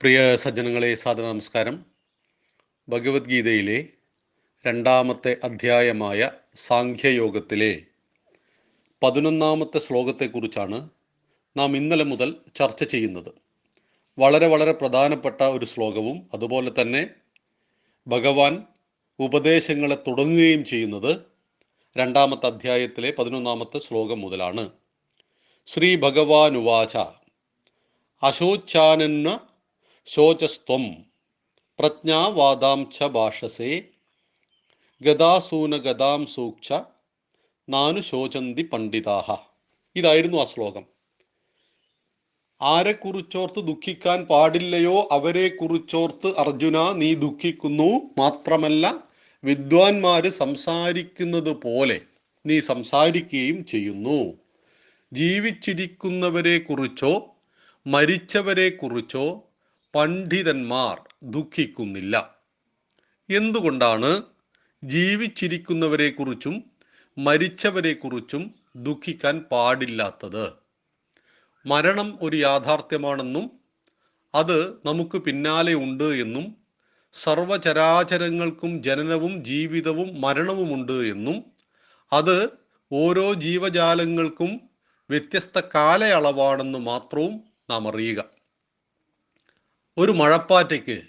പ്രിയ സജ്ജനങ്ങളെ സാദര നമസ്കാരം ഭഗവത്ഗീതയിലെ രണ്ടാമത്തെ അധ്യായമായ സാഖ്യയോഗത്തിലെ പതിനൊന്നാമത്തെ ശ്ലോകത്തെക്കുറിച്ചാണ് നാം ഇന്നലെ മുതൽ ചർച്ച ചെയ്യുന്നത്. വളരെ വളരെ പ്രധാനപ്പെട്ട ഒരു ശ്ലോകവും അതുപോലെ തന്നെ ഭഗവാൻ ഉപദേശങ്ങളെ തുടങ്ങുകയും ചെയ്യുന്നത് രണ്ടാമത്തെ അധ്യായത്തിലെ പതിനൊന്നാമത്തെ ശ്ലോകം മുതലാണ്. ശ്രീ ഭഗവാൻ ഉവാച അശോച്ചാനന്ന ശോചസ്ത്വം. പ്രജ്ഞാവാദാം ച ഭാഷസേ. ഗതാസൂന ഗതാം സൂക്ഷ. നാനു ശോചന്തി പണ്ഡിതാഹ. ഇതായിരുന്നു ആ ശ്ലോകം. ആരെക്കുറിച്ചോർത്ത് ദുഃഖിക്കാൻ പാടില്ലയോ അവരെ കുറിച്ചോർത്ത് അർജുന നീ ദുഃഖിക്കുന്നു മാത്രമല്ല വിദ്വാൻമാര് സംസാരിക്കുന്നത് പോലെ നീ സംസാരിക്കുകയും ചെയ്യുന്നു. ജീവിച്ചിരിക്കുന്നവരെ കുറിച്ചോ മരിച്ചവരെ കുറിച്ചോ പണ്ഡിതന്മാർ ദുഃഖിക്കുന്നില്ല. എന്തുകൊണ്ടാണ് ജീവിച്ചിരിക്കുന്നവരെക്കുറിച്ചും മരിച്ചവരെക്കുറിച്ചും മരിച്ചവരെ കുറിച്ചും ദുഃഖിക്കാൻ പാടില്ലാത്തത്? മരണം ഒരു യാഥാർത്ഥ്യമാണെന്നും അത് നമുക്ക് പിന്നാലെ ഉണ്ട് എന്നും സർവചരാചരങ്ങൾക്കും ജനനവും ജീവിതവും മരണവുമുണ്ട് എന്നും അത് ഓരോ ജീവജാലങ്ങൾക്കും വ്യത്യസ്ത കാലയളവാണെന്ന് മാത്രവും നാം അറിയുക. ഒരു മഴപ്പാറ്റയ്ക്ക്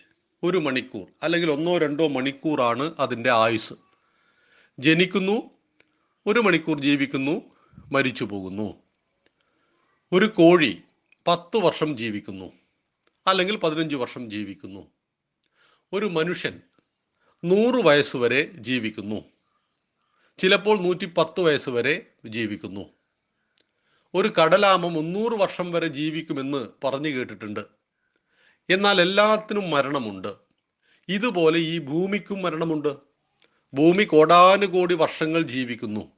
ഒരു മണിക്കൂർ അല്ലെങ്കിൽ ഒന്നോ രണ്ടോ മണിക്കൂറാണ് അതിന്റെ ആയുസ് ജനിക്കുന്നു ഒരു മണിക്കൂർ ജീവിക്കുന്നു മരിച്ചു പോകുന്നു. ഒരു കോഴി പത്ത് വർഷം ജീവിക്കുന്നു അല്ലെങ്കിൽ പതിനഞ്ച് വർഷം ജീവിക്കുന്നു. ഒരു മനുഷ്യൻ നൂറ് വയസ്സ് വരെ ജീവിക്കുന്നു. ചിലപ്പോൾ നൂറ്റി പത്ത് വയസ്സ് വരെ ജീവിക്കുന്നു. ഒരു കടലാമ മുന്നൂറ് വർഷം വരെ ജീവിക്കുമെന്ന് പറഞ്ഞു കേട്ടിട്ടുണ്ട്. എന്നാൽ എല്ലാത്തിനും മരണമുണ്ട്. ഇതുപോലെ ഈ ഭൂമിക്കും മരണമുണ്ട്. ഭൂമി കോടാനുകോടി വർഷങ്ങൾ ജീവിക്കുന്നു.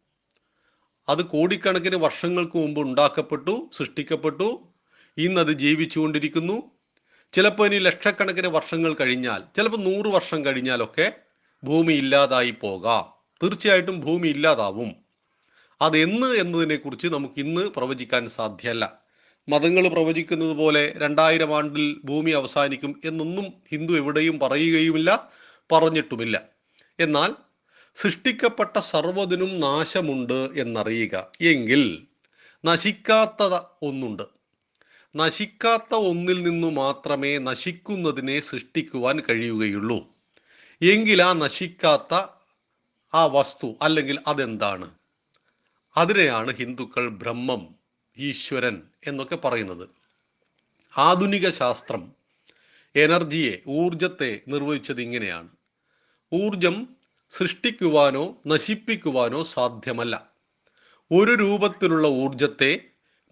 അത് കോടിക്കണക്കിന് വർഷങ്ങൾക്ക് മുമ്പ് ഉണ്ടാക്കപ്പെട്ടു സൃഷ്ടിക്കപ്പെട്ടു ഇന്നത് ജീവിച്ചുകൊണ്ടിരിക്കുന്നു. ചിലപ്പോൾ ഇനി ലക്ഷക്കണക്കിന് വർഷങ്ങൾ കഴിഞ്ഞാൽ ചിലപ്പോൾ നൂറ് വർഷം കഴിഞ്ഞാലൊക്കെ ഭൂമി ഇല്ലാതായി പോകാം. തീർച്ചയായിട്ടും ഭൂമി ഇല്ലാതാവും. അതെന്ന് എന്നതിനെ കുറിച്ച് നമുക്ക് ഇന്ന് പ്രവചിക്കാൻ സാധ്യമല്ല മതങ്ങൾ പ്രവചിക്കുന്നത് പോലെ രണ്ടായിരം ആണ്ടിൽ ഭൂമി അവസാനിക്കും എന്നൊന്നും ഹിന്ദു എവിടെയും പറയുകയുമില്ല പറഞ്ഞിട്ടുമില്ല. എന്നാൽ സൃഷ്ടിക്കപ്പെട്ട സർവതിനും നാശമുണ്ട് എന്നറിയുക. എങ്കിൽ നശിക്കാത്ത ഒന്നുണ്ട്. നശിക്കാത്ത ഒന്നിൽ നിന്നു മാത്രമേ നശിക്കുന്നതിനെ സൃഷ്ടിക്കുവാൻ കഴിയുകയുള്ളൂ. എങ്കിൽ ആ നശിക്കാത്ത ആ വസ്തു അല്ലെങ്കിൽ അതെന്താണ്? അതിനെയാണ് ഹിന്ദുക്കൾ ബ്രഹ്മം ഈശ്വരൻ എന്നൊക്കെ പറയുന്നത്. ആധുനിക ശാസ്ത്രം എനർജിയെ ഊർജത്തെ നിർവഹിച്ചത് ഇങ്ങനെയാണ്. ഊർജം സൃഷ്ടിക്കുവാനോ നശിപ്പിക്കുവാനോ സാധ്യമല്ല. ഒരു രൂപത്തിലുള്ള ഊർജത്തെ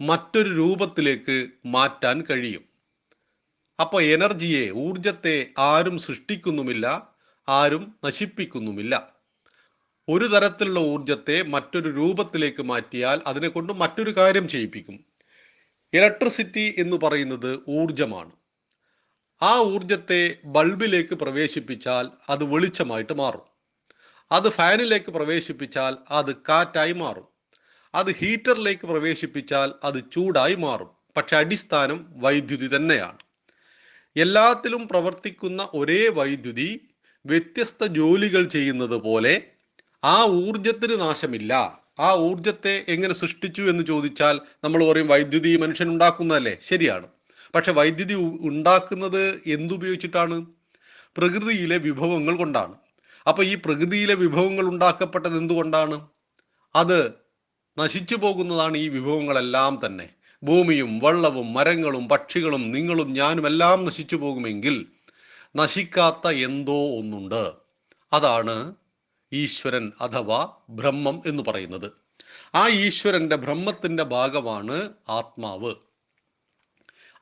മറ്റൊരു രൂപത്തിലേക്ക് മാറ്റാൻ കഴിയും. അപ്പോൾ എനർജിയെ ഊർജത്തെ ആരും സൃഷ്ടിക്കുന്നുമില്ല ആരും നശിപ്പിക്കുന്നുമില്ല. ഒരു തരത്തിലുള്ള ഊർജത്തെ മറ്റൊരു രൂപത്തിലേക്ക് മാറ്റിയാൽ അതിനെ കൊണ്ട് മറ്റൊരു കാര്യം ചെയ്യിപ്പിക്കും. ഇലക്ട്രിസിറ്റി എന്ന് പറയുന്നത് ഊർജമാണ് ആ ഊർജത്തെ ബൾബിലേക്ക് പ്രവേശിപ്പിച്ചാൽ അത് വെളിച്ചമായിട്ട് മാറും. അത് ഫാനിലേക്ക് പ്രവേശിപ്പിച്ചാൽ അത് കാറ്റായി മാറും. അത് ഹീറ്ററിലേക്ക് പ്രവേശിപ്പിച്ചാൽ അത് ചൂടായി മാറും. പക്ഷെ അടിസ്ഥാനം വൈദ്യുതി തന്നെയാണ്. എല്ലാത്തിലും പ്രവർത്തിക്കുന്ന ഒരേ വൈദ്യുതി വ്യത്യസ്ത ജോലികൾ ചെയ്യുന്നത് പോലെ ആ ഊർജത്തിന് നാശമില്ല. ആ ഊർജത്തെ എങ്ങനെ സൃഷ്ടിച്ചു എന്ന് ചോദിച്ചാൽ നമ്മൾ പറയും വൈദ്യുതി മനുഷ്യൻ ഉണ്ടാക്കുന്നതല്ലേ? ശരിയാണ്. പക്ഷെ വൈദ്യുതി ഉണ്ടാക്കുന്നത് എന്തുപയോഗിച്ചിട്ടാണ്? പ്രകൃതിയിലെ വിഭവങ്ങൾ കൊണ്ടാണ്. അപ്പൊ ഈ പ്രകൃതിയിലെ വിഭവങ്ങൾ ഉണ്ടാക്കപ്പെട്ടത് എന്തുകൊണ്ടാണ്? അത് നശിച്ചു പോകുന്നതാണ് ഈ വിഭവങ്ങളെല്ലാം തന്നെ. ഭൂമിയും വെള്ളവും മരങ്ങളും പക്ഷികളും നിങ്ങളും ഞാനും എല്ലാം നശിച്ചു പോകുമെങ്കിൽ നശിക്കാത്ത എന്തോ ഒന്നുണ്ട്. അതാണ് ഈശ്വരൻ അഥവാ ബ്രഹ്മം എന്ന് പറയുന്നത്. ആ ഈശ്വരന്റെ ബ്രഹ്മത്തിന്റെ ഭാഗമാണ് ആത്മാവ്.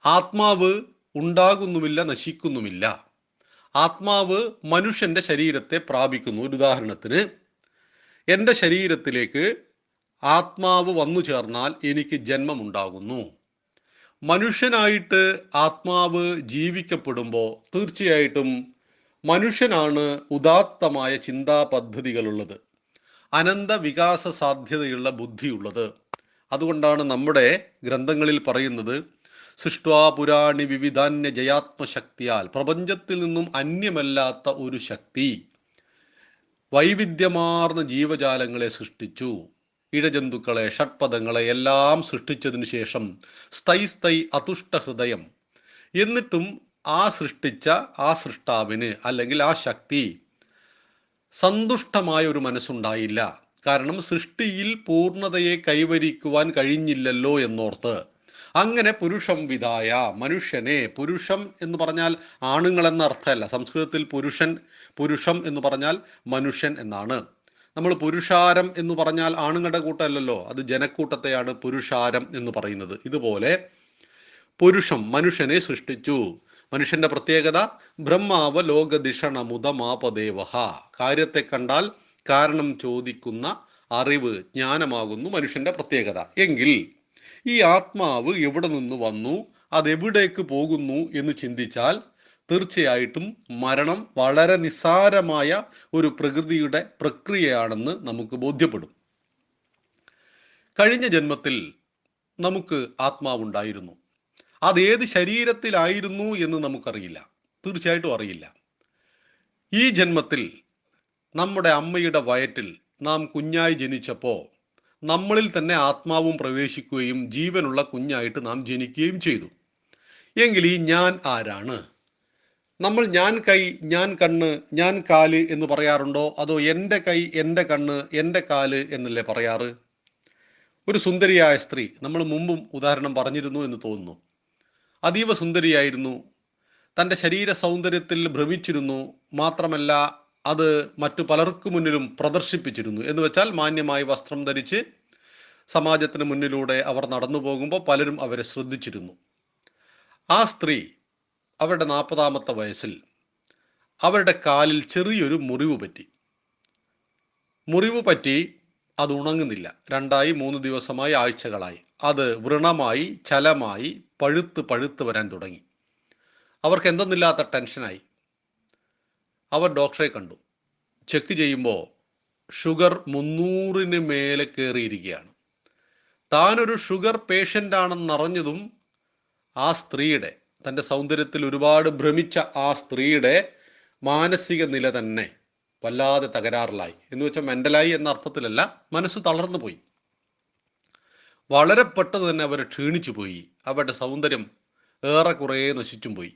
ആത്മാവ് ഉണ്ടാകുന്നുമില്ല നശിക്കുന്നുമില്ല. ആത്മാവ് മനുഷ്യന്റെ ശരീരത്തെ പ്രാപിക്കുന്നു. ഒരു ഉദാഹരണത്തിന് എന്റെ ശരീരത്തിലേക്ക് ആത്മാവ് വന്നു ചേർന്നാൽ എനിക്ക് ജന്മമുണ്ടാകുന്നു. മനുഷ്യനായിട്ട് ആത്മാവ് ജീവിക്കപ്പെടുമ്പോൾ തീർച്ചയായിട്ടും മനുഷ്യനാണ് ഉദാത്തമായ ചിന്താ പദ്ധതികളുള്ളത് അനന്ത വികാസ സാധ്യതയുള്ള ബുദ്ധിയുള്ളത്. അതുകൊണ്ടാണ് നമ്മുടെ ഗ്രന്ഥങ്ങളിൽ പറയുന്നത് സൃഷ്ടാപുരാണി വിവിധാന്യ ജയാത്മശക്തിയാൽ പ്രപഞ്ചത്തിൽ നിന്നും അന്യമല്ലാത്ത ഒരു ശക്തി വൈവിധ്യമാർന്ന ജീവജാലങ്ങളെ സൃഷ്ടിച്ചു. ഇഴജന്തുക്കളെ ഷഡ്പദങ്ങളെ എല്ലാം സൃഷ്ടിച്ചതിനു ശേഷം സ്ഥൈ സ്ഥൈ അതുഷ്ട ഹൃദയം എന്നിട്ടും ആ സൃഷ്ടിച്ച ആ സൃഷ്ടാവിന് അല്ലെങ്കിൽ ആ ശക്തി സന്തുഷ്ടമായ ഒരു മനസ്സുണ്ടായില്ല. കാരണം സൃഷ്ടിയിൽ പൂർണതയെ കൈവരിക്കുവാൻ കഴിഞ്ഞില്ലല്ലോ എന്നോർത്ത്. അങ്ങനെ പുരുഷം വിധായ മനുഷ്യനെ പുരുഷം എന്ന് പറഞ്ഞാൽ ആണുങ്ങൾ എന്ന അർത്ഥമല്ല. സംസ്കൃതത്തിൽ പുരുഷൻ പുരുഷം എന്ന് പറഞ്ഞാൽ മനുഷ്യൻ എന്നാണ്. നമ്മൾ പുരുഷാരം എന്ന് പറഞ്ഞാൽ ആണുങ്ങളുടെ കൂട്ടമല്ലല്ലോ. അത് ജനക്കൂട്ടത്തെയാണ് പുരുഷാരം എന്ന് പറയുന്നത്. ഇതുപോലെ പുരുഷം മനുഷ്യനെ സൃഷ്ടിച്ചു. മനുഷ്യന്റെ പ്രത്യേകത ബ്രഹ്മാവ ലോകദിഷണമുദമാപദേവഹ കാര്യത്തെ കണ്ടാൽ കാരണം ചോദിക്കുന്ന അറിവ് ജ്ഞാനമാകുന്നു മനുഷ്യന്റെ പ്രത്യേകത. എങ്കിൽ ഈ ആത്മാവ് എവിടെ നിന്ന് വന്നു? അതെവിടേക്ക് പോകുന്നു എന്ന് ചിന്തിച്ചാൽ തീർച്ചയായിട്ടും മരണം വളരെ നിസ്സാരമായ ഒരു പ്രകൃതിയുടെ പ്രക്രിയയാണെന്ന് നമുക്ക് ബോധ്യപ്പെടും. കഴിഞ്ഞ ജന്മത്തിൽ നമുക്ക് ആത്മാവുണ്ടായിരുന്നു. അത് ഏത് ശരീരത്തിലായിരുന്നു എന്ന് നമുക്കറിയില്ല. തീർച്ചയായിട്ടും അറിയില്ല. ഈ ജന്മത്തിൽ നമ്മുടെ അമ്മയുടെ വയറ്റിൽ നാം കുഞ്ഞായി ജനിച്ചപ്പോൾ നമ്മളിൽ തന്നെ ആത്മാവും പ്രവേശിക്കുകയും ജീവനുള്ള കുഞ്ഞായിട്ട് നാം ജനിക്കുകയും ചെയ്തു. എങ്കിൽ ഈ ഞാൻ ആരാണ്? നമ്മൾ ഞാൻ കൈ ഞാൻ കണ്ണ് ഞാൻ കാൽ എന്ന് പറയാറുണ്ടോ? അതോ എന്റെ കൈ എന്റെ കണ്ണ് എന്റെ കാൽ എന്നല്ലേ പറയാറ്? ഒരു സുന്ദരിയായ സ്ത്രീ നമ്മൾ മുമ്പും ഉദാഹരണം പറഞ്ഞിരുന്നു എന്ന് തോന്നുന്നു. അതീവ സുന്ദരിയായിരുന്നു. തന്റെ ശരീര സൗന്ദര്യത്തിൽ ഭ്രമിച്ചിരുന്നു. മാത്രമല്ല അത് മറ്റു പലർക്കു മുന്നിലും പ്രദർശിപ്പിച്ചിരുന്നു. എന്ന് വെച്ചാൽ മാന്യമായി വസ്ത്രം ധരിച്ച് സമാജത്തിന് മുന്നിലൂടെ അവർ നടന്നു പോകുമ്പോൾ പലരും അവരെ ശ്രദ്ധിച്ചിരുന്നു. ആ സ്ത്രീ അവരുടെ നാൽപ്പതാമത്തെ വയസ്സിൽ അവരുടെ കാലിൽ ചെറിയൊരു മുറിവ് പറ്റി. മുറിവ് പറ്റി അത് ഉണങ്ങുന്നില്ല. രണ്ടായി മൂന്ന് ദിവസമായി ആഴ്ചകളായി. അത് വ്രണമായി ചലമായി പഴുത്ത് പഴുത്ത് വരാൻ തുടങ്ങി. അവർക്ക് എന്തെന്നില്ലാത്ത ടെൻഷനായി. അവർ ഡോക്ടറെ കണ്ടു. ചെക്ക് ചെയ്യുമ്പോൾ ഷുഗർ മുന്നൂറിന് മേലെ കയറിയിരിക്കുകയാണ് താനൊരു ഷുഗർ പേഷ്യന്റ് ആണെന്നറിഞ്ഞതും ആ സ്ത്രീയുടെ തന്റെ സൗന്ദര്യത്തിൽ ഒരുപാട് ഭ്രമിച്ച ആ സ്ത്രീയുടെ മാനസിക നില തന്നെ വല്ലാതെ തകരാറിലായി. എന്ന് വെച്ചാൽ മെന്റലായി എന്ന അർത്ഥത്തിലല്ല മനസ്സ് തളർന്നു പോയി. വളരെ പെട്ടെന്ന് തന്നെ അവർ ക്ഷീണിച്ചു പോയി. അവരുടെ സൗന്ദര്യം ഏറെക്കുറെ നശിച്ചും പോയി.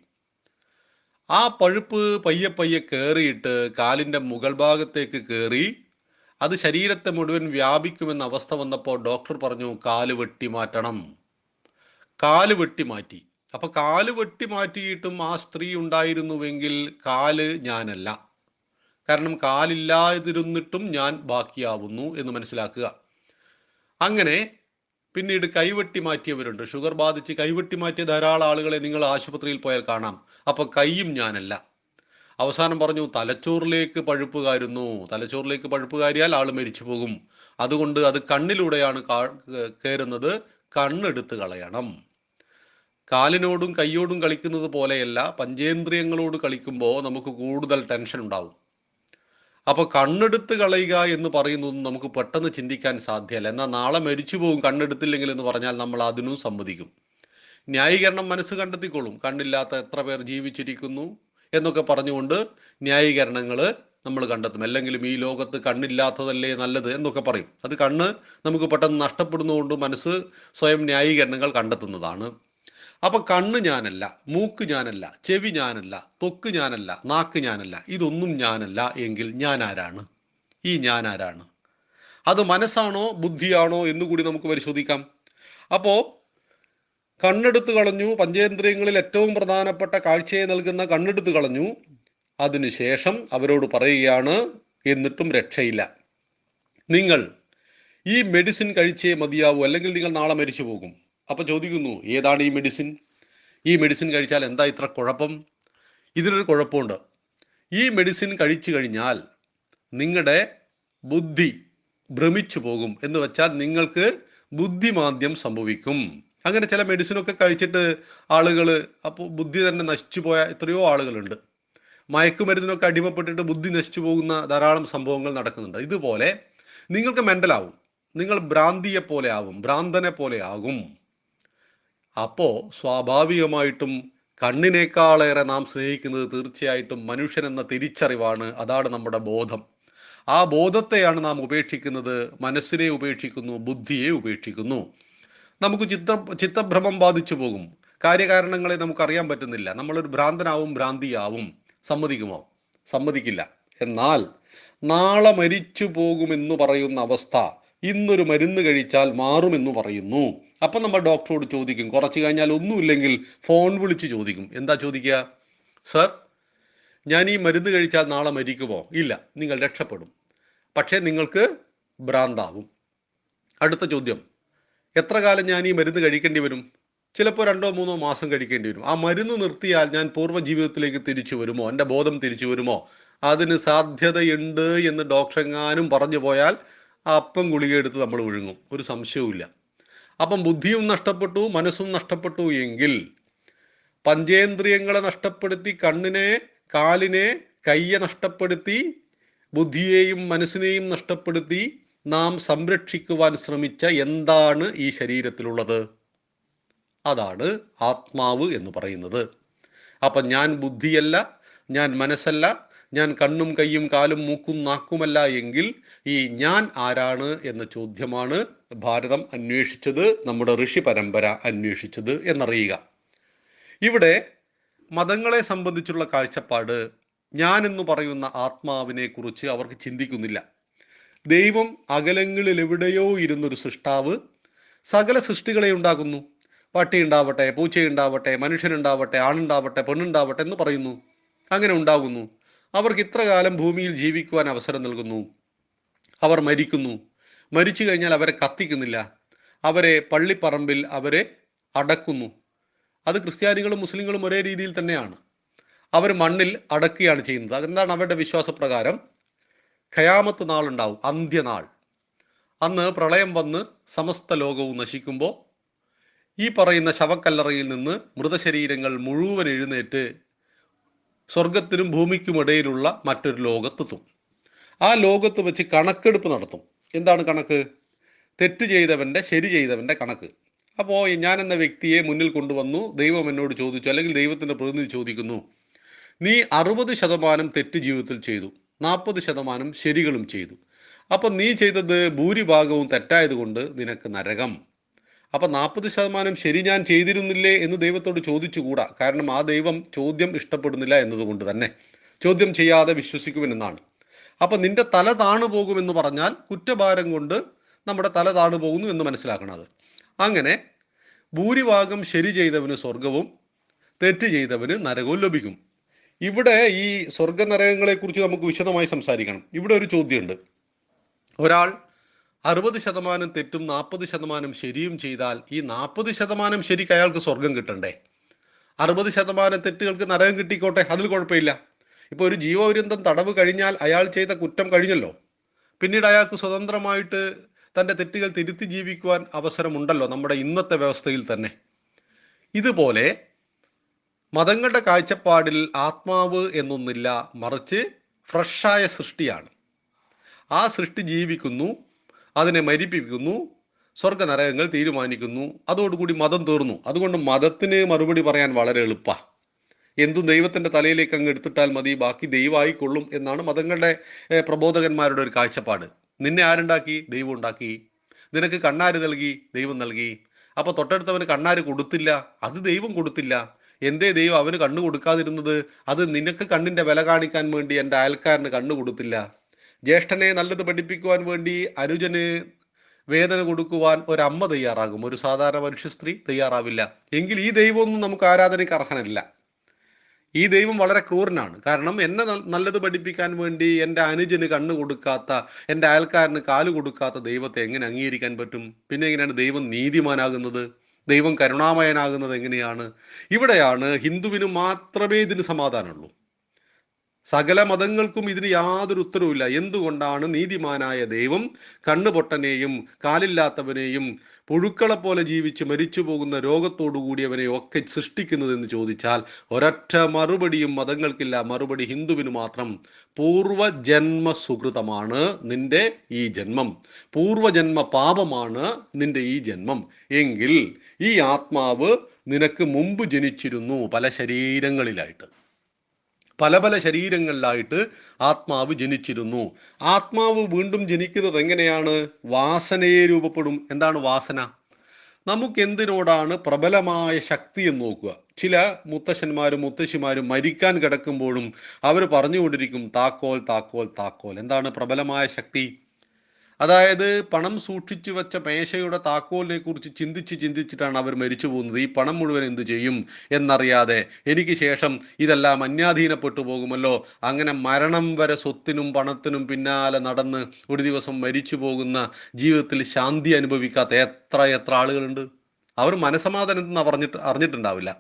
ആ പഴുപ്പ് പയ്യെ പയ്യെ കയറിയിട്ട് കാലിന്റെ മുകൾ ഭാഗത്തേക്ക് കയറി അത് ശരീരത്തെ മുഴുവൻ വ്യാപിക്കുമെന്ന അവസ്ഥ വന്നപ്പോൾ ഡോക്ടർ പറഞ്ഞു കാൽ വെട്ടി മാറ്റണം. കാൽ വെട്ടി മാറ്റി. അപ്പൊ കാൽ വെട്ടി മാറ്റിയിട്ടും ആ സ്ത്രീ ഉണ്ടായിരുന്നുവെങ്കിൽ കാൽ ഞാനല്ല. കാരണം കാലില്ലാതിരുന്നിട്ടും ഞാൻ ബാക്കിയാവുന്നു എന്ന് മനസ്സിലാക്കുക. അങ്ങനെ പിന്നീട് കൈവെട്ടി മാറ്റിയവരുണ്ട്. ഷുഗർ ബാധിച്ച് കൈവെട്ടി മാറ്റിയ ധാരാളം ആളുകളെ നിങ്ങൾ ആശുപത്രിയിൽ പോയാൽ കാണാം. അപ്പൊ കൈയും ഞാനല്ല. അവസാനം പറഞ്ഞു തലച്ചോറിലേക്ക് പഴുപ്പ് കാരുന്നു. തലച്ചോറിലേക്ക് പഴുപ്പ് കാരിയാൽ ആൾ മരിച്ചു പോകും. അതുകൊണ്ട് അത് കണ്ണിലൂടെയാണ് കയറുന്നത് കണ്ണെടുത്ത് കളയണം. കാലിനോടും കൈയോടും കളിക്കുന്നത് പോലെയല്ല പഞ്ചേന്ദ്രിയങ്ങളോട് കളിക്കുമ്പോൾ നമുക്ക് കൂടുതൽ ടെൻഷൻ ഉണ്ടാവും. അപ്പോൾ കണ്ണെടുത്ത് കളയുക എന്ന് പറയുന്നതൊന്നും നമുക്ക് പെട്ടെന്ന് ചിന്തിക്കാൻ സാധ്യമല്ല എന്നാൽ നാളെ മരിച്ചു പോകും കണ്ണെടുത്തില്ലെങ്കിൽ എന്ന് പറഞ്ഞാൽ നമ്മൾ അതിനും സമ്മതിക്കും. ന്യായീകരണം മനസ്സ് കണ്ടെത്തിക്കോളും കണ്ണില്ലാത്ത എത്ര പേർ ജീവിച്ചിരിക്കുന്നു എന്നൊക്കെ പറഞ്ഞുകൊണ്ട് ന്യായീകരണങ്ങൾ നമ്മൾ കണ്ടെത്തും. അല്ലെങ്കിലും ഈ ലോകത്ത് കണ്ണില്ലാത്തതല്ലേ നല്ലത് എന്നൊക്കെ പറയും. അത് കണ്ണ് നമുക്ക് പെട്ടെന്ന് നഷ്ടപ്പെടുന്നതുകൊണ്ട് മനസ്സ് സ്വയം ന്യായീകരണങ്ങൾ കണ്ടെത്തുന്നതാണ്. അപ്പൊ കണ്ണ് ഞാനല്ല മൂക്ക് ഞാനല്ല ചെവി ഞാനല്ല തൊക്ക് ഞാനല്ല നാക്ക് ഞാനല്ല ഇതൊന്നും ഞാനല്ല എങ്കിൽ ഞാൻ ആരാണ് ഈ ഞാൻ ആരാണ് അത് മനസ്സാണോ ബുദ്ധിയാണോ എന്നുകൂടി നമുക്ക് പരിശോധിക്കാം. അപ്പോ കണ്ണെടുത്ത് കളഞ്ഞു പഞ്ചേന്ദ്രിയങ്ങളിൽ ഏറ്റവും പ്രധാനപ്പെട്ട കാഴ്ചയെ നൽകുന്ന കണ്ണെടുത്ത് കളഞ്ഞു. അതിനുശേഷം അവരോട് പറയുകയാണ് എന്നിട്ടും രക്ഷയില്ല. നിങ്ങൾ ഈ മെഡിസിൻ കഴിച്ചേ മതിയാവൂ അല്ലെങ്കിൽ നിങ്ങൾ നാളെ മരിച്ചു പോകും അപ്പൊ ചോദിക്കുന്നു ഏതാണ് ഈ മെഡിസിൻ ഈ മെഡിസിൻ കഴിച്ചാൽ എന്താ ഇത്ര കുഴപ്പം? ഇതിനൊരു കുഴപ്പമുണ്ട്. ഈ മെഡിസിൻ കഴിച്ചു കഴിഞ്ഞാൽ നിങ്ങളുടെ ബുദ്ധി ഭ്രമിച്ചു പോകും. എന്ന് വെച്ചാൽ നിങ്ങൾക്ക് ബുദ്ധിമാന്ദ്യം സംഭവിക്കും. അങ്ങനെ ചില മെഡിസിനൊക്കെ കഴിച്ചിട്ട് ആളുകൾ അപ്പോൾ ബുദ്ധി തന്നെ നശിച്ചു പോയ എത്രയോ ആളുകളുണ്ട്. മയക്കുമരുന്നിനൊക്കെ അടിമപ്പെട്ടിട്ട് ബുദ്ധി നശിച്ചു പോകുന്ന ധാരാളം സംഭവങ്ങൾ നടക്കുന്നുണ്ട്. ഇതുപോലെ നിങ്ങൾക്ക് മെന്റലാവും നിങ്ങൾ ഭ്രാന്തിയെ പോലെ ആവും ഭ്രാന്തനെ പോലെ ആകും. അപ്പോൾ സ്വാഭാവികമായിട്ടും കണ്ണിനേക്കാളേറെ നാം സ്നേഹിക്കുന്നത് തീർച്ചയായിട്ടും മനുഷ്യൻ എന്ന തിരിച്ചറിവാണ്. അതാണ് നമ്മുടെ ബോധം. ആ ബോധത്തെയാണ് നാം ഉപേക്ഷിക്കുന്നത് മനസ്സിനെ ഉപേക്ഷിക്കുന്നു ബുദ്ധിയെ ഉപേക്ഷിക്കുന്നു. നമുക്ക് ചിത്ത ചിത്തഭ്രമം ബാധിച്ചു പോകും. കാര്യകാരണങ്ങളെ നമുക്കറിയാൻ പറ്റുന്നില്ല. നമ്മളൊരു ഭ്രാന്തനാവും ഭ്രാന്തിയാവും. സമ്മതിക്കുമോ? സമ്മതിക്കില്ല. എന്നാൽ നാളെ മരിച്ചു പോകുമെന്ന് പറയുന്ന അവസ്ഥ ഇന്നൊരു മരുന്ന് കഴിച്ചാൽ മാറുമെന്ന് പറയുന്നു. അപ്പം നമ്മൾ ഡോക്ടറോട് ചോദിക്കും. കുറച്ച് കഴിഞ്ഞാൽ ഒന്നുമില്ലെങ്കിൽ ഫോൺ വിളിച്ച് ചോദിക്കും. എന്താ ചോദിക്കുക? സർ ഞാൻ ഈ മരുന്ന് കഴിച്ചാൽ നാളെ മരിക്കുമോ? ഇല്ല നിങ്ങൾ രക്ഷപ്പെടും. പക്ഷേ നിങ്ങൾക്ക് ഭ്രാന്താവും. അടുത്ത ചോദ്യം. എത്ര കാലം ഞാൻ ഈ മരുന്ന് കഴിക്കേണ്ടി വരും? ചിലപ്പോൾ രണ്ടോ മൂന്നോ മാസം കഴിക്കേണ്ടി വരും. ആ മരുന്ന് നിർത്തിയാൽ ഞാൻ പൂർവ ജീവിതത്തിലേക്ക് തിരിച്ചു വരുമോ? എന്റെ ബോധം തിരിച്ചു വരുമോ? അതിന് സാധ്യതയുണ്ട് എന്ന് ഡോക്ടറെങ്ങാനും പറഞ്ഞു പോയാൽ അപ്പം ഗുളിക എടുത്ത് നമ്മൾ ഒഴുങ്ങും ഒരു സംശയവുമില്ല. അപ്പം ബുദ്ധിയും നഷ്ടപ്പെട്ടു മനസ്സും നഷ്ടപ്പെട്ടു എങ്കിൽ പഞ്ചേന്ദ്രിയങ്ങളെ നഷ്ടപ്പെടുത്തി കണ്ണിനെ കാലിനെ കയ്യെ നഷ്ടപ്പെടുത്തി ബുദ്ധിയെയും മനസ്സിനെയും നഷ്ടപ്പെടുത്തി നാം സംരക്ഷിക്കുവാൻ ശ്രമിച്ച എന്താണ് ഈ ശരീരത്തിലുള്ളത്? അതാണ് ആത്മാവ് എന്ന് പറയുന്നത്. അപ്പം ഞാൻ ബുദ്ധിയല്ല ഞാൻ മനസ്സല്ല ഞാൻ കണ്ണും കയ്യും കാലും മൂക്കും നാക്കുമല്ല എങ്കിൽ ഈ ഞാൻ ആരാണ് എന്ന ചോദ്യമാണ് ഭാരതം അന്വേഷിച്ചത് നമ്മുടെ ഋഷി പരമ്പര അന്വേഷിച്ചത് എന്നറിയുക. ഇവിടെ മതങ്ങളെ സംബന്ധിച്ചുള്ള കാഴ്ചപ്പാട് ഞാൻ എന്ന് പറയുന്ന ആത്മാവിനെ കുറിച്ച് അവർക്ക് ചിന്തിക്കുന്നില്ല. ദൈവം അകലങ്ങളിൽ എവിടെയോ ഇരുന്നൊരു സൃഷ്ടാവ് സകല സൃഷ്ടികളെ ഉണ്ടാക്കുന്നു. പട്ടി ഉണ്ടാവട്ടെ പൂച്ചയുണ്ടാവട്ടെ മനുഷ്യനുണ്ടാവട്ടെ ആണുണ്ടാവട്ടെ പെണ്ണുണ്ടാവട്ടെ എന്ന് പറയുന്നു. അങ്ങനെ ഉണ്ടാകുന്നു. അവർക്ക് ഇത്ര കാലം ഭൂമിയിൽ ജീവിക്കുവാൻ അവസരം നൽകുന്നു. അവർ മരിക്കുന്നു. മരിച്ചു കഴിഞ്ഞാൽ അവരെ കത്തിക്കുന്നില്ല. അവരെ പള്ളിപ്പറമ്പിൽ അവരെ അടക്കുന്നു. അത് ക്രിസ്ത്യാനികളും മുസ്ലിങ്ങളും ഒരേ രീതിയിൽ തന്നെയാണ്. അവർ മണ്ണിൽ അടക്കുകയാണ് ചെയ്യുന്നത്. അതെന്താണ് അവരുടെ വിശ്വാസപ്രകാരം? ഖയാമത്ത് നാളുണ്ടാവും അന്ത്യനാൾ. അന്ന് പ്രളയം വന്ന് സമസ്ത ലോകവും നശിക്കുമ്പോൾ ഈ പറയുന്ന ശവക്കല്ലറയിൽ നിന്ന് മൃതശരീരങ്ങൾ മുഴുവൻ എഴുന്നേറ്റ് സ്വർഗത്തിനും ഭൂമിക്കുമിടയിലുള്ള മറ്റൊരു ലോകത്തെത്തും. ആ ലോകത്ത് വെച്ച് കണക്കെടുപ്പ് നടത്തും. എന്താണ് കണക്ക്? തെറ്റ് ചെയ്തവന്റെ ശരി ചെയ്തവന്റെ കണക്ക്. അപ്പോൾ ഞാൻ എന്ന വ്യക്തിയെ മുന്നിൽ കൊണ്ടുവന്നു ദൈവം എന്നോട് ചോദിച്ചു അല്ലെങ്കിൽ ദൈവത്തിന്റെ പ്രതിനിധി ചോദിക്കുന്നു നീ അറുപത് ശതമാനം തെറ്റ് ജീവിതത്തിൽ ചെയ്തു നാൽപ്പത് ശതമാനം ശരികളും ചെയ്തു. അപ്പം നീ ചെയ്തത് ഭൂരിഭാഗവും തെറ്റായതുകൊണ്ട് നിനക്ക് നരകം. അപ്പം നാൽപ്പത് ശതമാനം ശരി ഞാൻ ചെയ്തിരുന്നില്ലേ എന്ന് ദൈവത്തോട് ചോദിച്ചുകൂടാ? കാരണം ആ ദൈവം ചോദ്യം ഇഷ്ടപ്പെടുന്നില്ല എന്നതുകൊണ്ട് തന്നെ. ചോദ്യം ചെയ്യാതെ വിശ്വസിക്കുമെന്നാണ് അപ്പം നിന്റെ തല താണു പോകുമെന്ന് പറഞ്ഞാൽ കുറ്റഭാരം കൊണ്ട് നമ്മുടെ തല താണു പോകുന്നു എന്ന് മനസ്സിലാക്കണം അത്. അങ്ങനെ ഭൂരിഭാഗം ശരി ചെയ്തവന് സ്വർഗവും തെറ്റ് ചെയ്തവന് നരകവും ലഭിക്കും. ഇവിടെ ഈ സ്വർഗ നരകങ്ങളെ കുറിച്ച് നമുക്ക് വിശദമായി സംസാരിക്കണം. ഇവിടെ ഒരു ചോദ്യമുണ്ട്. ഒരാൾ അറുപത് ശതമാനം തെറ്റും നാൽപ്പത് ശതമാനം ശരിയും ചെയ്താൽ ഈ നാൽപ്പത് ശതമാനം ശരിക്ക് അയാൾക്ക് സ്വർഗം കിട്ടണ്ടേ? അറുപത് ശതമാനം തെറ്റുകൾക്ക് നരകം കിട്ടിക്കോട്ടെ? അതിൽ കുഴപ്പമില്ല. ഇപ്പോൾ ഒരു ജീവപര്യന്തം തടവ് കഴിഞ്ഞാൽ അയാൾ ചെയ്ത കുറ്റം കഴിഞ്ഞല്ലോ. പിന്നീട് അയാൾക്ക് സ്വതന്ത്രമായിട്ട് തന്റെ തെറ്റുകൾ തിരുത്തി ജീവിക്കുവാൻ അവസരമുണ്ടല്ലോ നമ്മുടെ ഇന്നത്തെ വ്യവസ്ഥയിൽ തന്നെ. ഇതുപോലെ മതങ്ങളുടെ കാഴ്ചപ്പാടിൽ ആത്മാവ് എന്നൊന്നില്ല മറിച്ച് ഫ്രഷായ സൃഷ്ടിയാണ്. ആ സൃഷ്ടി ജീവിക്കുന്നു അതിനെ മരിപ്പിക്കുന്നു സ്വർഗ നരകങ്ങൾ തീരുമാനിക്കുന്നു അതോടുകൂടി മതം തീർന്നു. അതുകൊണ്ട് മതത്തിന് മറുപടി പറയാൻ വളരെ എളുപ്പമാണ് എന്തും ദൈവത്തിന്റെ തലയിലേക്ക് അങ്ങ് എടുത്തിട്ടാൽ മതി ബാക്കി ദൈവമായിക്കൊള്ളും എന്നാണ് മതങ്ങളുടെ പ്രബോധകന്മാരുടെ ഒരു കാഴ്ചപ്പാട്. നിന്നെ ആരുണ്ടാക്കി? ദൈവം ഉണ്ടാക്കി. നിനക്ക് കണ്ണാര് നൽകി? ദൈവം നൽകി. അപ്പൊ തൊട്ടടുത്തവന് കണ്ണാര് കൊടുത്തില്ല? അത് ദൈവം കൊടുത്തില്ല. എന്തേ ദൈവം അവന് കണ്ണു കൊടുക്കാതിരുന്നത്? അത് നിനക്ക് കണ്ണിന്റെ വില കാണിക്കാൻ വേണ്ടി എന്റെ അയൽക്കാരന് കണ്ണു കൊടുത്തില്ല. ജ്യേഷ്ഠനെ നല്ലത് പഠിപ്പിക്കുവാൻ വേണ്ടി അനുജന് വേദന കൊടുക്കുവാൻ ഒരമ്മ തയ്യാറാകും. ഒരു സാധാരണ മനുഷ്യ സ്ത്രീ തയ്യാറാവില്ല. എങ്കിൽ ഈ ദൈവമൊന്നും നമുക്ക് ആരാധനയ്ക്ക് അർഹനല്ല. ഈ ദൈവം വളരെ ക്രൂരനാണ്. കാരണം എന്നെ നല്ലത് പഠിപ്പിക്കാൻ വേണ്ടി എന്റെ അനുജന് കണ്ണ് കൊടുക്കാത്ത എന്റെ അയൽക്കാരന് കാൽ കൊടുക്കാത്ത ദൈവത്തെ എങ്ങനെ അംഗീകരിക്കാൻ പറ്റും? പിന്നെ എങ്ങനെയാണ് ദൈവം നീതിമാനാകുന്നത്? ദൈവം കരുണാമയനാകുന്നത് എങ്ങനെയാണ്? ഇവിടെയാണ് ഹിന്ദുവിന് മാത്രമേ ഇതിന് സമാധാനമുള്ളൂ. സകല മതങ്ങൾക്കും ഇതിന് യാതൊരു ഉത്തരവുമില്ല. എന്തുകൊണ്ടാണ് നീതിമാനായ ദൈവം കണ്ണുപൊട്ടനെയും കാലില്ലാത്തവനെയും പുഴുക്കളെ പോലെ ജീവിച്ച് മരിച്ചു പോകുന്ന രോഗത്തോടു കൂടിയവനെ ഒക്കെ സൃഷ്ടിക്കുന്നതെന്ന് ചോദിച്ചാൽ ഒരൊറ്റ മറുപടിയും മതങ്ങൾക്കില്ല. മറുപടി ഹിന്ദുവിന് മാത്രം. പൂർവജന്മ സുഹൃതമാണ് നിന്റെ ഈ ജന്മം. പൂർവജന്മ പാപമാണ് നിന്റെ ഈ ജന്മം. എങ്കിൽ ഈ ആത്മാവ് നിനക്ക് മുമ്പ് ജനിച്ചിരുന്നു പല ശരീരങ്ങളിലായിട്ട്. പല പല ശരീരങ്ങളിലായിട്ട് ആത്മാവ് ജനിച്ചിരുന്നു. ആത്മാവ് വീണ്ടും ജനിക്കുന്നത് എങ്ങനെയാണ്? വാസനയെ രൂപപ്പെടും. എന്താണ് വാസന? നമുക്ക് എന്തിനോടാണ് പ്രബലമായ ശക്തി എന്ന് നോക്കുക. ചില മുത്തശ്ശന്മാരും മുത്തശ്ശിമാരും മരിക്കാൻ കിടക്കുമ്പോഴും അവർ പറഞ്ഞുകൊണ്ടിരിക്കും താക്കോൽ താക്കോൽ താക്കോൽ. എന്താണ് പ്രബലമായ ശക്തി? അതായത് പണം സൂക്ഷിച്ചു വെച്ച മേശയുടെ താക്കോലിനെ കുറിച്ച് ചിന്തിച്ച് ചിന്തിച്ചിട്ടാണ് അവർ മരിച്ചു പോകുന്നത്. ഈ പണം മുഴുവൻ എന്തു ചെയ്യും എന്നറിയാതെ എനിക്ക് ശേഷം ഇതെല്ലാം അന്യാധീനപ്പെട്ടു പോകുമല്ലോ. അങ്ങനെ മരണം വരെ സ്വത്തിനും പണത്തിനും പിന്നാലെ നടന്ന് ഒരു ദിവസം മരിച്ചു പോകുന്ന ജീവിതത്തിൽ ശാന്തി അനുഭവിക്കാത്ത എത്ര എത്ര ആളുകളുണ്ട്. അവർ മനസമാധാനം എന്ന് പറഞ്ഞിട്ട് അറിഞ്ഞിട്ടുണ്ടാവില്ല.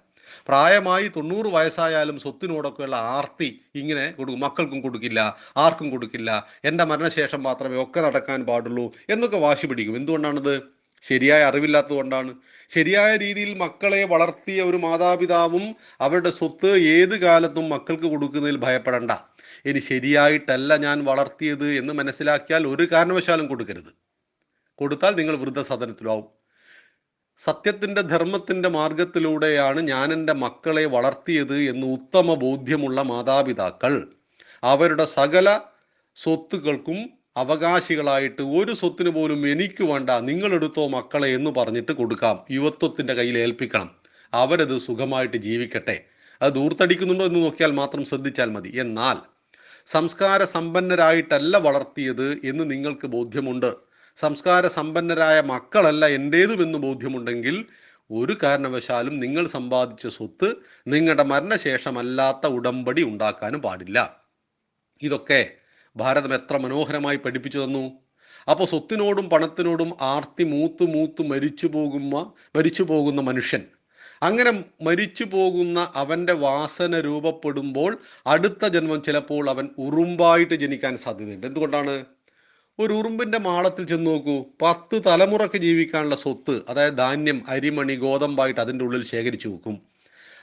പ്രായമായി തൊണ്ണൂറ് വയസ്സായാലും സ്വത്തിനോടൊക്കെയുള്ള ആർത്തി ഇങ്ങനെ കൊടുക്കും. മക്കൾക്കും കൊടുക്കില്ല ആർക്കും കൊടുക്കില്ല. എന്റെ മരണശേഷം മാത്രമേ ഒക്കെ നടക്കാൻ പാടുള്ളൂ എന്നൊക്കെ വാശി പിടിക്കും. എന്തുകൊണ്ടാണത്? ശരിയായ അറിവില്ലാത്തതുകൊണ്ടാണ് ശരിയായ രീതിയിൽ മക്കളെ വളർത്തിയ ഒരു മാതാപിതാവും അവരുടെ സ്വത്ത് ഏത് കാലത്തും മക്കൾക്ക് കൊടുക്കുന്നതിൽ ഭയപ്പെടണ്ട. ഇനി ശരിയായിട്ടല്ല ഞാൻ വളർത്തിയത് എന്ന് മനസ്സിലാക്കിയാൽ ഒരു കാരണവശാലും കൊടുക്കരുത്. കൊടുത്താൽ നിങ്ങൾ വൃദ്ധസദനത്തിലാവും. സത്യത്തിന്റെ ധർമ്മത്തിന്റെ മാർഗത്തിലൂടെയാണ് ഞാൻ എന്റെ മക്കളെ വളർത്തിയത് എന്ന് ഉത്തമ ബോധ്യമുള്ള മാതാപിതാക്കൾ. അവരുടെ സകല സ്വത്തുക്കൾക്കും അവകാശികളായിട്ട് ഒരു സ്വത്തിന് പോലും എനിക്ക് വേണ്ട നിങ്ങളെടുത്തോ മക്കളെ എന്ന് പറഞ്ഞിട്ട് കൊടുക്കാം. യുവത്വത്തിന്റെ കയ്യിൽ ഏൽപ്പിക്കണം. അവരത് സുഖമായിട്ട് ജീവിക്കട്ടെ. അത് ദൂർത്തടിക്കുന്നുണ്ടോ എന്ന് നോക്കിയാൽ മാത്രം ശ്രദ്ധിച്ചാൽ മതി. എന്നാൽ സംസ്കാര സമ്പന്നരായിട്ടല്ല വളർത്തിയത് എന്ന് നിങ്ങൾക്ക് ബോധ്യമുണ്ട്. സംസ്കാര സമ്പന്നരായ മക്കളല്ല എന്റേതുമെന്ന് ബോധ്യമുണ്ടെങ്കിൽ ഒരു കാരണവശാലും നിങ്ങൾ സമ്പാദിച്ച സ്വത്ത് നിങ്ങളുടെ മരണശേഷമല്ലാത്ത ഉടമ്പടി ഉണ്ടാക്കാനും പാടില്ല. ഇതൊക്കെ ഭാരതം എത്ര മനോഹരമായി പഠിപ്പിച്ചു തന്നു. അപ്പോൾ സ്വത്തിനോടും പണത്തിനോടും ആർത്തി മൂത്ത് മൂത്ത് മരിച്ചു പോകുന്ന മരിച്ചു പോകുന്ന മനുഷ്യൻ. അങ്ങനെ മരിച്ചു പോകുന്ന അവന്റെ വാസന രൂപപ്പെടുമ്പോൾ അടുത്ത ജന്മം ചിലപ്പോൾ അവൻ ഉറുമ്പായിട്ട് ജനിക്കാൻ സാധ്യതയുണ്ട്. എന്തുകൊണ്ടാണ്? ഒരു ഉറുമ്പിന്റെ മാളത്തിൽ ചെന്ന് നോക്കൂ. പത്ത് തലമുറയ്ക്ക് ജീവിക്കാനുള്ള സ്വത്ത് അതായത് ധാന്യം അരിമണി ഗോതമ്പായിട്ട് അതിന്റെ ഉള്ളിൽ ശേഖരിച്ചു വെക്കും.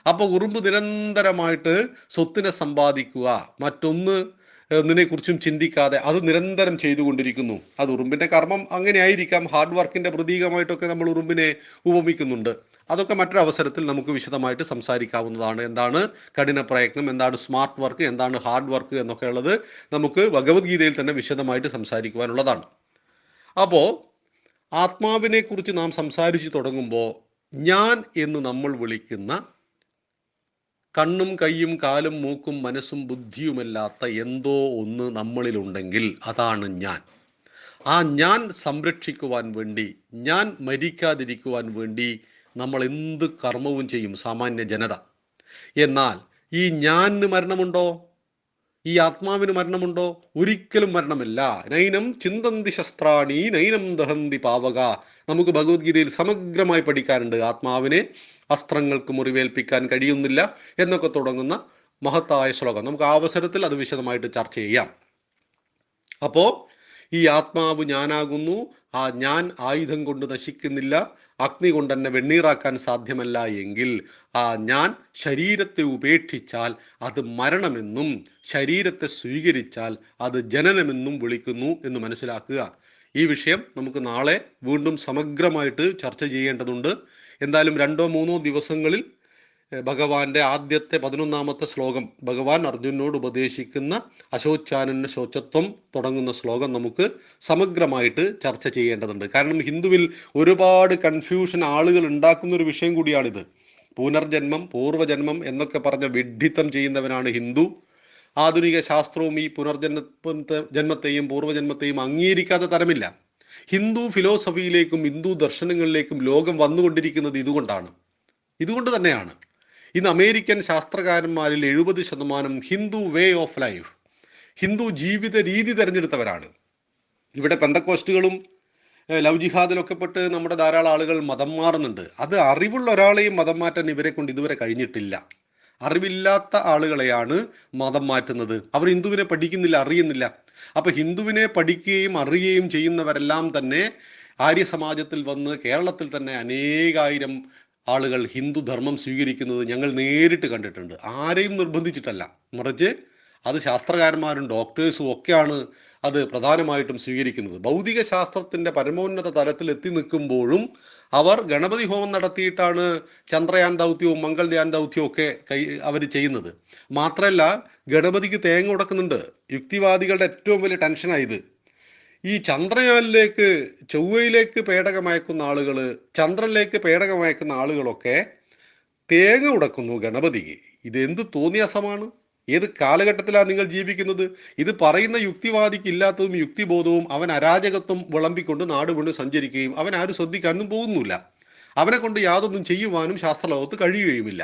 അപ്പൊ ഉറുമ്പ് നിരന്തരമായിട്ട് സ്വത്തിനെ സമ്പാദിക്കുക. മറ്റൊന്ന് ഒന്നിനെ കുറിച്ചും ചിന്തിക്കാതെ അത് നിരന്തരം ചെയ്തുകൊണ്ടിരിക്കുന്നു. അത് ഉറുമ്പിന്റെ കർമ്മം അങ്ങനെ ആയിരിക്കാം ഹാർഡ് വർക്കിന്റെ പ്രതീകമായിട്ടൊക്കെ നമ്മൾ ഉറുമ്പിനെ ഉപമിക്കുന്നുണ്ട്. അതൊക്കെ മറ്റൊരവസരത്തിൽ നമുക്ക് വിശദമായിട്ട് സംസാരിക്കാവുന്നതാണ്. എന്താണ് കഠിന പ്രയത്നം എന്താണ് സ്മാർട്ട് വർക്ക് എന്താണ് ഹാർഡ് വർക്ക് എന്നൊക്കെ ഉള്ളത് നമുക്ക് ഭഗവത്ഗീതയിൽ തന്നെ വിശദമായിട്ട് സംസാരിക്കുവാനുള്ളതാണ്. അപ്പോൾ ആത്മാവിനെ കുറിച്ച് നാം സംസാരിച്ചു തുടങ്ങുമ്പോൾ ഞാൻ എന്ന് നമ്മൾ വിളിക്കുന്ന കണ്ണും കയ്യും കാലും മൂക്കും മനസ്സും ബുദ്ധിയുമല്ലാത്ത എന്തോ ഒന്ന് നമ്മളിലുണ്ടെങ്കിൽ അതാണ് ഞാൻ. ആ ഞാൻ സംരക്ഷിക്കുവാൻ വേണ്ടി ഞാൻ മരിക്കാതിരിക്കുവാൻ വേണ്ടി നമ്മൾ എന്ത് കർമ്മവും ചെയ്യും സാമാന്യ ജനത? എന്നാൽ ഈ ഞാൻ മരണമുണ്ടോ? ഈ ആത്മാവിന് മരണമുണ്ടോ? ഒരിക്കലും മരണമില്ല. നൈനം ചിന്തന്തി ശസ്ത്രാണി നൈനം ദഹന്തി പാവക. നമുക്ക് ഭഗവത്ഗീതയിൽ സമഗ്രമായി പഠിക്കാറുണ്ട് ആത്മാവിനെ അസ്ത്രങ്ങൾക്ക് മുറിവേൽപ്പിക്കാൻ കഴിയുന്നില്ല എന്നൊക്കെ തുടങ്ങുന്ന മഹത്തായ ശ്ലോകം. നമുക്ക് അവസരത്തിൽ അത് വിശദമായിട്ട് ചർച്ച ചെയ്യാം. അപ്പോ ഈ ആത്മാവ് ഞാനാകുന്നു. ആ ഞാൻ ആയുധം കൊണ്ട് നശിക്കുന്നില്ല. അഗ്നി കൊണ്ട് തന്നെ വെണ്ണീറാക്കാൻ സാധ്യമല്ല എങ്കിൽ ആ ഞാൻ ശരീരത്തെ ഉപേക്ഷിച്ചാൽ അത് മരണമെന്നും ശരീരത്തെ സ്വീകരിച്ചാൽ അത് ജനനമെന്നും വിളിക്കുന്നു എന്ന് മനസ്സിലാക്കുക. ഈ വിഷയം നമുക്ക് നാളെ വീണ്ടും സമഗ്രമായിട്ട് ചർച്ച ചെയ്യേണ്ടതുണ്ട്. എന്തായാലും രണ്ടോ മൂന്നോ ദിവസങ്ങളിൽ ഭഗവാന്റെ ആദ്യത്തെ പതിനൊന്നാമത്തെ ശ്ലോകം. ഭഗവാൻ അർജുനോട് ഉപദേശിക്കുന്ന അശോചാനന ശോചത്വം തുടങ്ങുന്ന ശ്ലോകം നമുക്ക് സമഗ്രമായിട്ട് ചർച്ച ചെയ്യേണ്ടതുണ്ട്. കാരണം ഹിന്ദുവിൽ ഒരുപാട് കൺഫ്യൂഷൻ ആളുകൾ ഉണ്ടാക്കുന്ന ഒരു വിഷയം കൂടിയാണിത്. പുനർജന്മം പൂർവജന്മം എന്നൊക്കെ പറഞ്ഞ വിഡ്ഢിത്തം ചെയ്യുന്നവനാണ് ഹിന്ദു. ആധുനിക ശാസ്ത്രവും ഈ പുനർജന്മ ജന്മത്തെയും പൂർവജന്മത്തെയും അംഗീകരിക്കാത്ത തരമില്ല. ഹിന്ദു ഫിലോസഫിയിലേക്കും ഹിന്ദു ദർശനങ്ങളിലേക്കും ലോകം വന്നുകൊണ്ടിരിക്കുന്നത് ഇതുകൊണ്ടാണ്. ഇതുകൊണ്ട് തന്നെയാണ്. ഇന്ന് അമേരിക്കൻ ശാസ്ത്രകാരന്മാരിൽ എഴുപത് ശതമാനം Hindu way of life Hindu ജീവിത രീതി തിരഞ്ഞെടുത്തവരാണ്. ഇവിടെ പെന്തക്കോസ്റ്റുകളും ലവ് ജിഹാദിലൊക്കെ പെട്ട് നമ്മുടെ ധാരാളം ആളുകൾ മതം മാറുന്നുണ്ട്. അത് അറിവുള്ള ഒരാളെയും മതം മാറ്റാൻ ഇവരെ കൊണ്ട് ഇതുവരെ കഴിഞ്ഞിട്ടില്ല. അറിവില്ലാത്ത ആളുകളെയാണ് മതം മാറ്റുന്നത്. അവർ ഹിന്ദുവിനെ പഠിക്കുന്നില്ല അറിയുന്നില്ല. അപ്പൊ ഹിന്ദുവിനെ പഠിക്കുകയും അറിയുകയും ചെയ്യുന്നവരെല്ലാം തന്നെ ആര്യ സമാജത്തിൽ വന്ന് കേരളത്തിൽ തന്നെ അനേകായിരം ആളുകൾ ഹിന്ദു ധർമ്മം സ്വീകരിക്കുന്നത് ഞങ്ങൾ നേരിട്ട് കണ്ടിട്ടുണ്ട്. ആരെയും നിർബന്ധിച്ചിട്ടല്ല. മറിച്ച് അത് ശാസ്ത്രകാരന്മാരും ഡോക്ടേഴ്സും ഒക്കെയാണ് അത് പ്രധാനമായിട്ടും സ്വീകരിക്കുന്നത്. ഭൗതിക ശാസ്ത്രത്തിന്റെ പരമോന്നത തലത്തിൽ എത്തി നിൽക്കുമ്പോഴും അവർ ഗണപതി ഹോമം നടത്തിയിട്ടാണ് ചന്ദ്രയാൻ ദൗത്യവും മംഗൾയാൻ ദൗത്യവും ഒക്കെ കൈ അവർ ചെയ്യുന്നത്. മാത്രമല്ല ഗണപതിക്ക് തേങ്ങ ഉടക്കുന്നുണ്ട്. യുക്തിവാദികളുടെ ഏറ്റവും വലിയ ടെൻഷനായത് ഈ ചന്ദ്രയാനിലേക്ക് ചൊവ്വയിലേക്ക് പേടകമയക്കുന്ന ആളുകൾ ചന്ദ്രനിലേക്ക് പേടകമയക്കുന്ന ആളുകളൊക്കെ തേങ്ങ ഉടക്കുന്നു ഗണപതിക്ക്. ഇതെന്ത് തോന്നിയാസമാണ്? ഏത് കാലഘട്ടത്തിലാണ് നിങ്ങൾ ജീവിക്കുന്നത്? ഇത് പറയുന്ന യുക്തിവാദിക്ക് ഇല്ലാത്തതും യുക്തിബോധവും അവൻ അരാജകത്വം വിളമ്പിക്കൊണ്ട് നാട് കൊണ്ട് സഞ്ചരിക്കുകയും അവൻ ആരും ശ്രദ്ധിക്കാനും പോകുന്നില്ല അവനെ കൊണ്ട് യാതൊന്നും ചെയ്യുവാനും ശാസ്ത്രലോകത്ത് കഴിയുകയുമില്ല.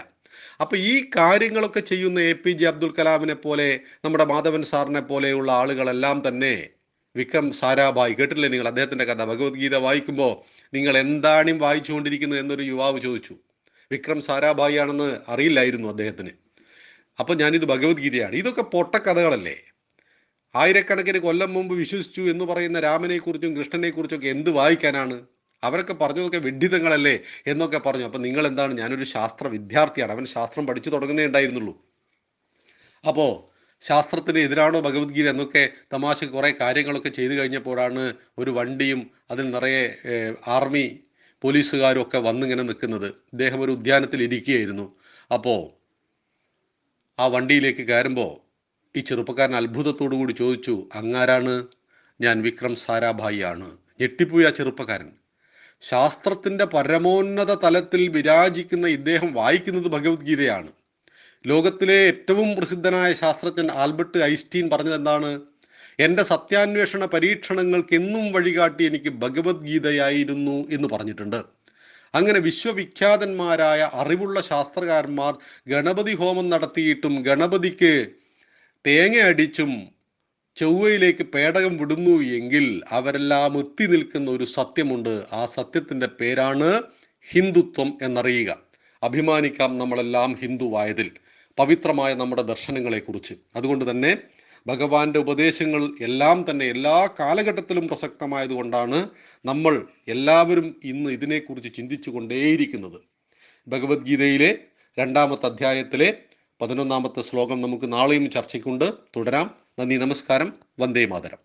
അപ്പൊ ഈ കാര്യങ്ങളൊക്കെ ചെയ്യുന്ന എ പി ജെ അബ്ദുൽ കലാമിനെ പോലെ നമ്മുടെ മാധവൻ സാറിനെ പോലെയുള്ള ആളുകളെല്ലാം തന്നെ വിക്രം സാരാഭായ് കേട്ടില്ലേ നിങ്ങൾ അദ്ദേഹത്തിന്റെ കഥ? ഭഗവത്ഗീത വായിക്കുമ്പോൾ നിങ്ങൾ എന്താണ് വായിച്ചുകൊണ്ടിരിക്കുന്നത് എന്നൊരു യുവാവ് ചോദിച്ചു. വിക്രം സാരാഭായി ആണെന്ന് അറിയില്ലായിരുന്നു അദ്ദേഹത്തിന്. അപ്പം ഞാനിത് ഭഗവത്ഗീതയാണ്. ഇതൊക്കെ പൊട്ടക്കഥകളല്ലേ? ആയിരക്കണക്കിന് കൊല്ലം മുമ്പ് വിശ്വസിച്ചു എന്ന് പറയുന്ന രാമനെക്കുറിച്ചും കൃഷ്ണനെക്കുറിച്ചൊക്കെ എന്ത് വായിക്കാനാണ്? അവരൊക്കെ പറഞ്ഞതൊക്കെ വിഡ്ഢിതങ്ങളല്ലേ എന്നൊക്കെ പറഞ്ഞു. അപ്പം നിങ്ങൾ എന്താണ് ഞാനൊരു ശാസ്ത്ര വിദ്യാർത്ഥിയാണ്. അവൻ ശാസ്ത്രം പഠിച്ചു തുടങ്ങുന്നേ ഉണ്ടായിരുന്നുള്ളൂ. അപ്പോ ശാസ്ത്രത്തിന് എതിരാണോ ഭഗവത്ഗീത എന്നൊക്കെ തമാശ കുറേ കാര്യങ്ങളൊക്കെ ചെയ്തു കഴിഞ്ഞപ്പോഴാണ് ഒരു വണ്ടിയും അതിൽ നിറയെ ആർമി പോലീസുകാരും ഒക്കെ വന്നിങ്ങനെ നിൽക്കുന്നത്. ഇദ്ദേഹം ഒരു ഉദ്യാനത്തിൽ ഇരിക്കുകയായിരുന്നു. അപ്പോൾ ആ വണ്ടിയിലേക്ക് കയറുമ്പോൾ ഈ ചെറുപ്പക്കാരൻ അത്ഭുതത്തോടു കൂടി ചോദിച്ചു അങ്ങാരാണ്? ഞാൻ വിക്രം സാരാഭായി ആണ് ഞെട്ടിപ്പോയി ആ ചെറുപ്പക്കാരൻ. ശാസ്ത്രത്തിന്റെ പരമോന്നത തലത്തിൽ വിരാജിക്കുന്ന ഇദ്ദേഹം വായിക്കുന്നത് ഭഗവത്ഗീതയാണ്. ലോകത്തിലെ ഏറ്റവും പ്രസിദ്ധനായ ശാസ്ത്രജ്ഞൻ ആൽബർട്ട് ഐസ്റ്റീൻ പറഞ്ഞത് എന്താണ്? എന്റെ സത്യാന്വേഷണ പരീക്ഷണങ്ങൾക്ക് എന്നും വഴികാട്ടി എനിക്ക് ഭഗവത്ഗീതയായിരുന്നു എന്ന് പറഞ്ഞിട്ടുണ്ട്. അങ്ങനെ വിശ്വവിഖ്യാതന്മാരായ അറിവുള്ള ശാസ്ത്രകാരന്മാർ ഗണപതി ഹോമം നടത്തിയിട്ടും ഗണപതിക്ക് തേങ്ങ അടിച്ചും ചൊവ്വയിലേക്ക് പേടകം വിടുന്നു എങ്കിൽ അവരെല്ലാം എത്തി നിൽക്കുന്ന ഒരു സത്യമുണ്ട്. ആ സത്യത്തിന്റെ പേരാണ് ഹിന്ദുത്വം എന്നറിയുക. അഭിമാനിക്കാം നമ്മളെല്ലാം ഹിന്ദുവായതിൽ. പവിത്രമായ നമ്മുടെ ദർശനങ്ങളെക്കുറിച്ച്. അതുകൊണ്ട് തന്നെ ഭഗവാന്റെ ഉപദേശങ്ങൾ എല്ലാം തന്നെ എല്ലാ കാലഘട്ടത്തിലും പ്രസക്തമായതുകൊണ്ടാണ് നമ്മൾ എല്ലാവരും ഇന്ന് ഇതിനെക്കുറിച്ച് ചിന്തിച്ചു കൊണ്ടേയിരിക്കുന്നത് ഭഗവത്ഗീതയിലെ രണ്ടാമത്തെ അധ്യായത്തിലെ പതിനൊന്നാമത്തെ ശ്ലോകം നമുക്ക് നാളെയും ചർച്ചയ്ക്കുണ്ട്. തുടരാം. നന്ദി നമസ്കാരം. വന്ദേ മാതരം.